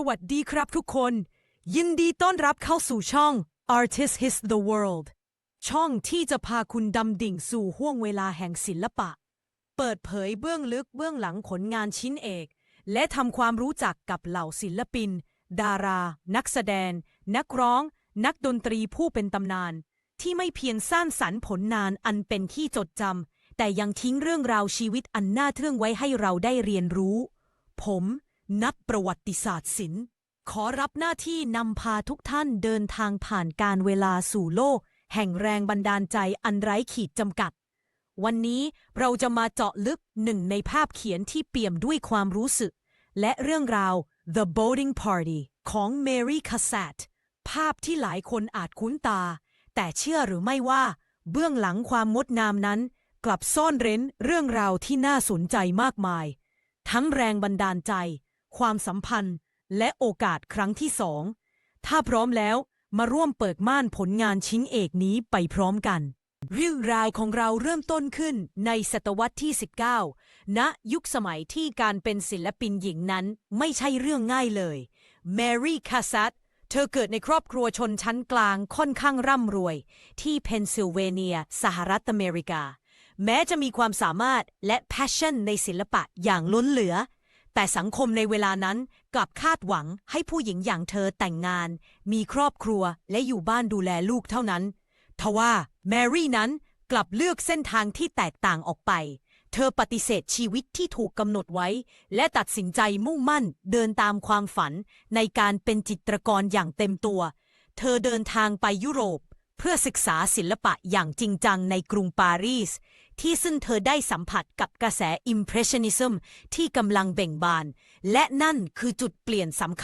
สวัสดีครับทุกคน ยินดีต้อนรับเข้าสู่ช่อง Artist His the World ช่องที่จะพาคุณดำดิ่งสู่ห้วงเวลาแห่งศิลปะ เปิดเผยเบื้องลึกเบื้องหลังผลงานชิ้นเอก และทำความรู้จักกับเหล่าศิลปิน ดารา นักแสดง นักร้อง นักดนตรีผู้เป็นตำนาน ที่ไม่เพียงสร้างสรรค์ผลงานอันเป็นที่จดจำแต่ยังทิ้งเรื่องราวชีวิตอันน่าทึ่งไว้ให้เราได้เรียนรู้ ผม นักประวัติศาสตร์ศิลป์ ขอรับหน้าที่นำพาทุกท่านเดินทางผ่านการเวลาสู่โลก แห่งแรงบันดาลใจอันไร้ขีดจำกัด วันนี้เราจะมาเจาะลึกหนึ่งในภาพเขียนที่เปี่ยมด้วยความรู้สึก และเรื่องราว The Boating Party ของ Mary Cassatt ภาพที่หลายคนอาจคุ้นตา แต่เชื่อหรือไม่ว่า เบื้องหลังความงดงามนั้น กลับซ่อนเร้นเรื่องราวที่น่าสนใจมากมาย ทั้งแรงบันดาลใจ ความสัมพันธ์ และโอกาสครั้งที่สอง ถ้าพร้อมแล้วมาร่วมเปิดม่านผลงานชิ้นเอกนี้ไปพร้อมกัน เรื่องราวของเราเริ่มต้นขึ้นในศตวรรษที่ 19 ณ ยุคสมัยที่การเป็นศิลปินหญิงนั้นไม่ใช่เรื่องง่ายเลย แมรี่คาซัตเธอเกิดในครอบครัวชนชั้นกลางค่อนข้างร่ำรวย ที่เพนซิลเวเนีย สหรัฐอเมริกา แม้จะมีความสามารถและ passion ในศิลปะอย่างล้นเหลือ แต่สังคมในเวลานั้นกลับคาดหวังให้ผู้หญิงอย่างเธอแต่งงาน มีครอบครัวและอยู่บ้านดูแลลูกเท่านั้น ทว่าแมรี่นั้นกลับเลือกเส้นทางที่แตกต่างออกไป เธอปฏิเสธชีวิตที่ถูกกำหนดไว้ และตัดสินใจมุ่งมั่นเดินตามความฝันในการเป็นจิตรกรอย่างเต็มตัว เธอเดินทางไปยุโรป เพื่อศึกษาศิลปะอย่างจริงจังในกรุงปารีส ที่ซึ่งเธอได้สัมผัสกับกระแส Impressionism ที่กำลังเบ่งบาน และนั่นคือจุดเปลี่ยนสำคัญ